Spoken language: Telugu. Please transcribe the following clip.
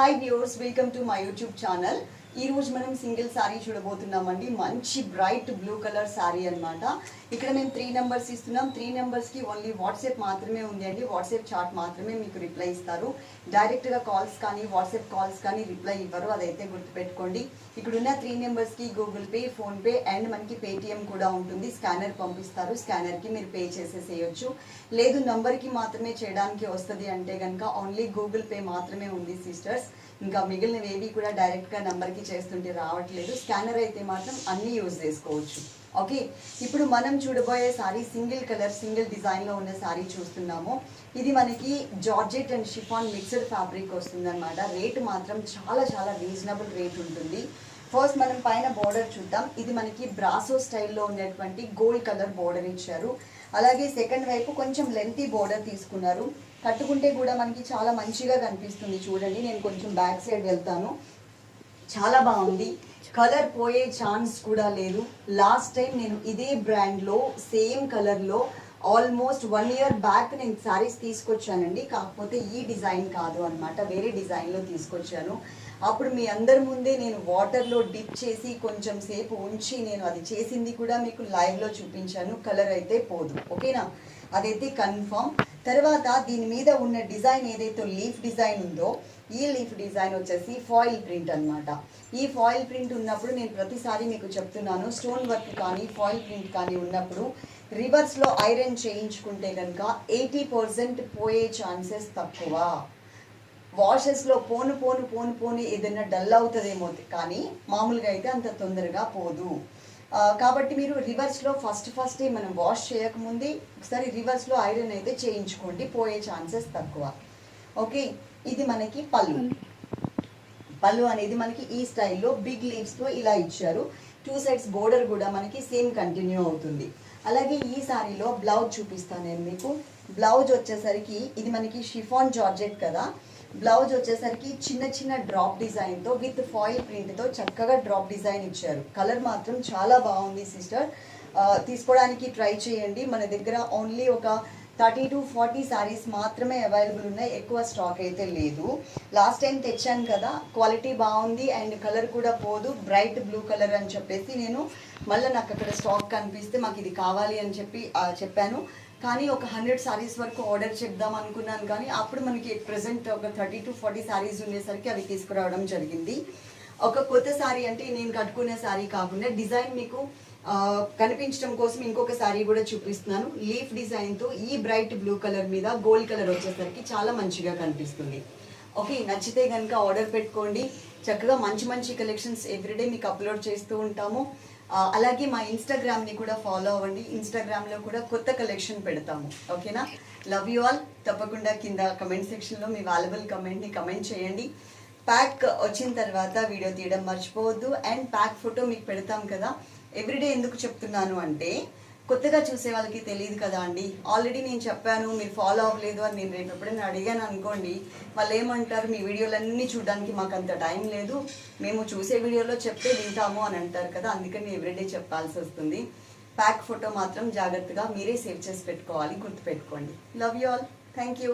Hi viewers, welcome to my YouTube channel. ఈ రోజు మనం సింగిల్ సారీ చూడబోతున్నామండి. మంచి బ్రైట్ బ్లూ కలర్ సారీ అన్నమాట. ఇక్కడ మేము త్రీ నెంబర్స్ ఇస్తున్నాం. త్రీ నెంబర్స్కి ఓన్లీ వాట్సాప్ మాత్రమే ఉంది అండి వాట్సాప్ చాట్ మాత్రమే మీకు రిప్లై ఇస్తారు. డైరెక్ట్గా కాల్స్ కానీ వాట్సాప్ కాల్స్ కానీ రిప్లై ఇవ్వరు. అదైతే గుర్తుపెట్టుకోండి. ఇక్కడున్న త్రీ నెంబర్స్కి గూగుల్ పే ఫోన్పే అండ్ మనకి పేటిఎం కూడా ఉంటుంది. స్కానర్ పంపిస్తారు. స్కానర్కి మీరు పే చేసేసేయచ్చు. లేదు నంబర్కి మాత్రమే చేయడానికి వస్తుంది అంటే కనుక ఓన్లీ గూగుల్ పే మాత్రమే ఉంది సిస్టర్స్ ఇంకా మిగిలినవేవి కూడా డైరెక్ట్గా నంబర్కి చేస్తుంటే రావట్లేదు. స్కానర్ అయితే మాత్రం అన్నీ యూజ్ చేసుకోవచ్చు. ఓకే? ఇప్పుడు మనం చూడబోయే సారీ సింగిల్ కలర్ సింగిల్ డిజైన్లో ఉన్న సారీ చూస్తున్నాము. ఇది మనకి georgette and chiffon mixed fabric వస్తుందన్నమాట. రేట్ మాత్రం చాలా చాలా రీజనబుల్ రేట్ ఉంటుంది. ఫస్ట్ మనం పైన బోర్డర్ చూద్దాం. ఇది మనకి బ్రాసో స్టైల్లో ఉన్నటువంటి గోల్డ్ కలర్ బోర్డర్ ఇచ్చారు. అలాగే సెకండ్ వైపు కొంచెం లెంతీ బోర్డర్ తీసుకున్నారు. కట్టుకుంటే కూడా మనకి చాలా మంచిగా కనిపిస్తుంది. చూడండి నేను కొంచెం బ్యాక్ సైడ్ వెళ్తాను. చాలా బాగుంది. కలర్ పోయే ఛాన్స్ కూడా లేదు. లాస్ట్ టైం నేను ఇదే బ్రాండ్లో సేమ్ కలర్లో ఆల్మోస్ట్ వన్ ఇయర్ బ్యాక్ నేను శారీస్ తీసుకొచ్చానండి. కాకపోతే ఈ డిజైన్ కాదు అనమాట వేరే డిజైన్లో తీసుకొచ్చాను. అప్పుడు మీ అందరి ముందే నేను వాటర్లో డిప్ చేసి కొంచెం సేపు ఉంచి నేను అది చేసింది కూడా మీకు లైవ్లో చూపించాను. కలర్ అయితే పోదు. ఓకేనా అదైతే కన్ఫర్మ్ తర్వాత దీని మీద ఉన్న డిజైన్ ఏదైతే లీఫ్ డిజైన్ ఉందో ఈ లీఫ్ డిజైన్ వచ్చేసి ఫాయిల్ ప్రింట్ అన్నమాట. ఈ ఫాయిల్ ప్రింట్ ఉన్నప్పుడు నేను ప్రతిసారి మీకు చెప్తున్నాను స్టోన్ వర్క్ కానీ ఫాయిల్ ప్రింట్ కానీ ఉన్నప్పుడు రివర్స్లో ఐరన్ చేయించుకుంటే కనుక ఎయిటీ పర్సెంట్ పోయే ఛాన్సెస్ తక్కువ. వాషెస్లో పోను పోను పోను పోను ఏదైనా డల్ అవుతుందేమో కానీ మామూలుగా అయితే అంత తొందరగా పోదు. కాబట్టి మీరు రివర్స్లో ఫస్ట్ ఫస్ట్ మనం వాష్ చేయకముందే ఒకసారి రివర్స్లో ఐరన్ అయితే చేయించుకోండి పోయే ఛాన్సెస్ తక్కువ. ఓకే ఇది మనకి పళ్ళు. పళ్ళు అనేది మనకి ఈ స్టైల్లో బిగ్ లీవ్స్తో ఇలా ఇచ్చారు. టూ సైడ్స్ బోర్డర్ కూడా మనకి సేమ్ కంటిన్యూ అవుతుంది. అలాగే ఈ సారీలో బ్లౌజ్ చూపిస్తాను నేను మీకు. బ్లౌజ్ వచ్చేసరికి ఇది మనకి షిఫాన్ జార్జెట్ కదా. బ్లౌజ్ వచ్చేసరికి చిన్న చిన్న డ్రాప్ డిజైన్తో విత్ ఫాయిల్ ప్రింట్తో చక్కగా డ్రాప్ డిజైన్ ఇచ్చారు. కలర్ మాత్రం చాలా బాగుంది సిస్టర్. తీసుకోవడానికి ట్రై చేయండి. మన దగ్గర ఓన్లీ ఒక థర్టీ టు ఫార్టీ శారీస్ మాత్రమే అవైలబుల్ ఉన్నాయి. ఎక్కువ స్టాక్ అయితే లేదు. లాస్ట్ టైం తెచ్చాను కదా క్వాలిటీ బాగుంది అండ్ కలర్ కూడా పోదు బ్రైట్ బ్లూ కలర్ అని చెప్పేసి నేను మళ్ళీ నాకు అక్కడ స్టాక్ కనిపిస్తే మాకు ఇది కావాలి అని చెప్పి చెప్పాను. కానీ ఒక హండ్రెడ్ శారీస్ వరకు ఆర్డర్ చెప్దాం అనుకున్నాను కానీ అప్పుడు మనకి ప్రెసెంట్ ఒక థర్టీ టు ఫార్టీ శారీస్ ఉండేసరికి అవి తీసుకురావడం జరిగింది. ఒక కొత్త శారీ అంటే నేను కట్టుకునే శారీ కాకుండా డిజైన్ మీకు కనిపించడం కోసం ఇంకొక శారీ కూడా చూపిస్తున్నాను. లీఫ్ డిజైన్తో ఈ బ్రైట్ బ్లూ కలర్ మీద గోల్డ్ కలర్ వచ్చేసరికి చాలా మంచిగా కనిపిస్తుంది. ఓకే నచ్చితే కనుక ఆర్డర్ పెట్టుకోండి. చక్కగా మంచి మంచి కలెక్షన్స్ ఎవ్రీడే మీకు అప్లోడ్ చేస్తూ ఉంటాము. అలాగే మా ఇన్స్టాగ్రామ్ని కూడా ఫాలో అవ్వండి. ఇన్స్టాగ్రామ్లో కూడా కొత్త కలెక్షన్ పెడతాము. ఓకేనా? లవ్ యూ ఆల్ తప్పకుండా కింద కమెంట్ సెక్షన్లో మీ వాల్యుబుల్ కమెంట్ని కమెంట్ చేయండి. ప్యాక్ వచ్చిన తర్వాత వీడియో తీయడం మర్చిపోవద్దు. అండ్ ప్యాక్ ఫోటో మీకు పెడతాం కదా. ఎవ్రీడే ఎందుకు చెప్తున్నాను అంటే కొత్తగా చూసే వాళ్ళకి తెలియదు కదా అండి. ఆల్రెడీ నేను చెప్పాను మీరు ఫాలో అవ్వలేదు అని నేను రేపు ఎప్పుడైనా అడిగాను అనుకోండి వాళ్ళు ఏమంటారు మీ వీడియోలన్నీ చూడడానికి మాకు అంత టైం లేదు. మేము చూసే వీడియోలో చెప్తే వింటాము అని అంటారు కదా అందుకని ఎవ్రీడే చెప్పాల్సి వస్తుంది. ప్యాక్ ఫోటో మాత్రం జాగ్రత్తగా మీరే సేవ్ చేసి పెట్టుకోవాలి గుర్తుపెట్టుకోండి. Love you all thank you